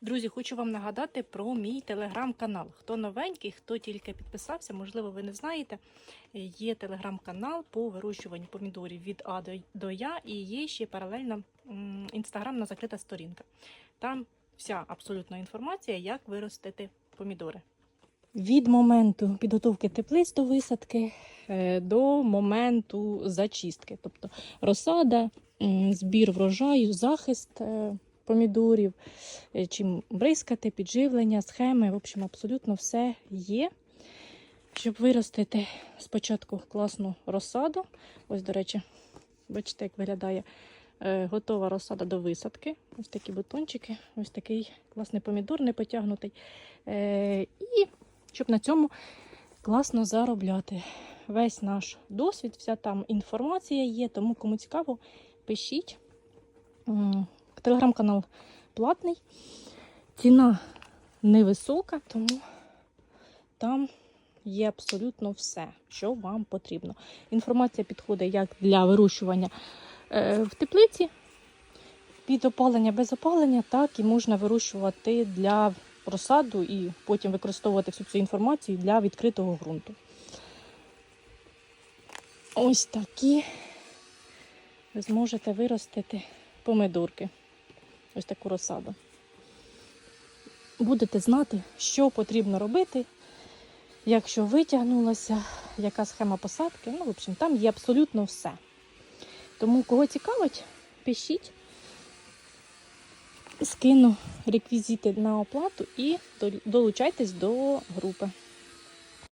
Друзі, хочу вам нагадати про мій телеграм-канал. Хто новенький, хто тільки підписався, можливо, ви не знаєте. Є телеграм-канал по вирощуванню помідорів від А до- Я, і є ще паралельно інстаграмна закрита сторінка. Там вся абсолютна інформація, як виростити помідори. Від моменту підготовки теплиць до висадки е, до моменту зачистки, тобто розсада, збір врожаю, захист е, помідорів, е, чим бризкати, підживлення, схеми. В общем, абсолютно все є. Щоб виростити спочатку класну розсаду. Ось, до речі, бачите, як виглядає е, готова розсада до висадки. Ось такі бутончики, ось такий класний помідор не потягнутий. Е, і щоб на цьому класно заробляти. Весь наш досвід, вся там інформація є, тому кому цікаво, пишіть. Телеграм-канал платний, ціна невисока, тому там є абсолютно все, що вам потрібно. Інформація підходить як для вирощування е, в теплиці, під опалення, без опалення, так і можна вирощувати для розсаду і потім використовувати всю цю інформацію для відкритого ґрунту. Ось такі ви зможете виростити помидорки. Ось таку розсаду. Будете знати, що потрібно робити, якщо витягнулося, яка схема посадки. Ну, в общем, там є абсолютно все. Тому, кого цікавить, пишіть, скину реквізити на оплату і долучайтесь до групи.